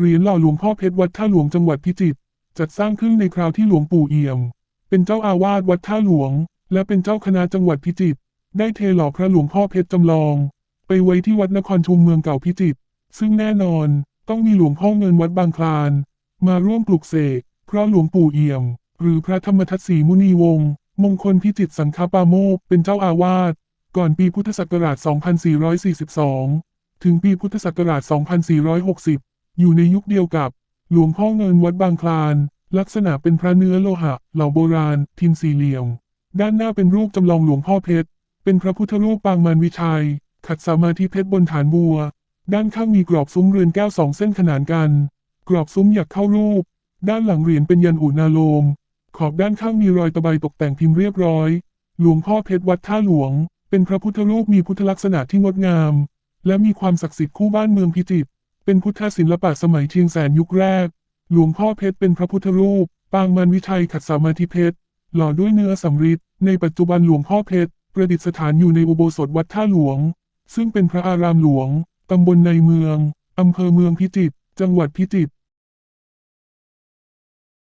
เหรียญหล่อหลวงพ่อเพชรวัดท่าหลวงจังหวัดพิจิตรจัดสร้างขึ้นในคราวที่หลวงปู่เอี่ยม เป็นเจ้าอาวาสวัดท่าหลวง และเป็นเจ้าคณะจังหวัดพิจิตรได้เทหล่อพระหลวงพ่อเพชรจำลอง ไปไว้ที่วัดนครชุมเมืองเก่าพิจิตรซึ่งแน่นอนต้องมีหลวงพ่อเงินวัดบางคลาน มาร่วมปลุกเสกเพราะหลวงปู่เอี่ยม หรือพระธรรมทัตสีมุนีวงศ์มงคลพิจิตรสังฆปาโมกเป็นเจ้าอาวาสก่อนปีพุทธศักราช 2442 ถึงปีพุทธศักราช 2460 อยู่ในยุคเดียวกับ หลวงพ่อเงินวัดบางคลาน ลักษณะเป็นพระเนื้อโลหะ เหล่าโบราณ พิมพ์สี่เหลี่ยม ด้านหน้าเป็นรูปจำลองหลวงพ่อเพชร เป็นพระพุทธรูปปางมารวิชัย ขัดสมาธิเพชรบนฐานบัว ด้านข้างมีกรอบซุ้มเรือนแก้วสองเส้นขนานกัน กรอบซุ้มหยักเข้ารูป ด้านหลังเหรียญเป็นยันอุณาโลม ขอบด้านข้างมีรอยตะไบตกแต่งพิมพ์เรียบร้อย หลวงพ่อเพชรวัดท่าหลวง เป็นพระพุทธรูปมีพุทธลักษณะที่งดงาม และมีความศักดิ์สิทธิ์คู่บ้านเมืองพิจิตร เป็นพุทธศิลปะสมัยเชียงแสนยุคแรก หลวงพ่อเพชรเป็นพระพุทธรูป ปางมันวิชัยขัดสมาธิเพชร หล่อด้วยเนื้อสำริดในปัจจุบันหลวงพ่อเพชร ประดิษฐานอยู่ในอุโบสถวัดท่าหลวง ซึ่งเป็นพระอารามหลวง ตำบลในเมือง อำเภอเมืองพิจิตร จังหวัดพิจิตร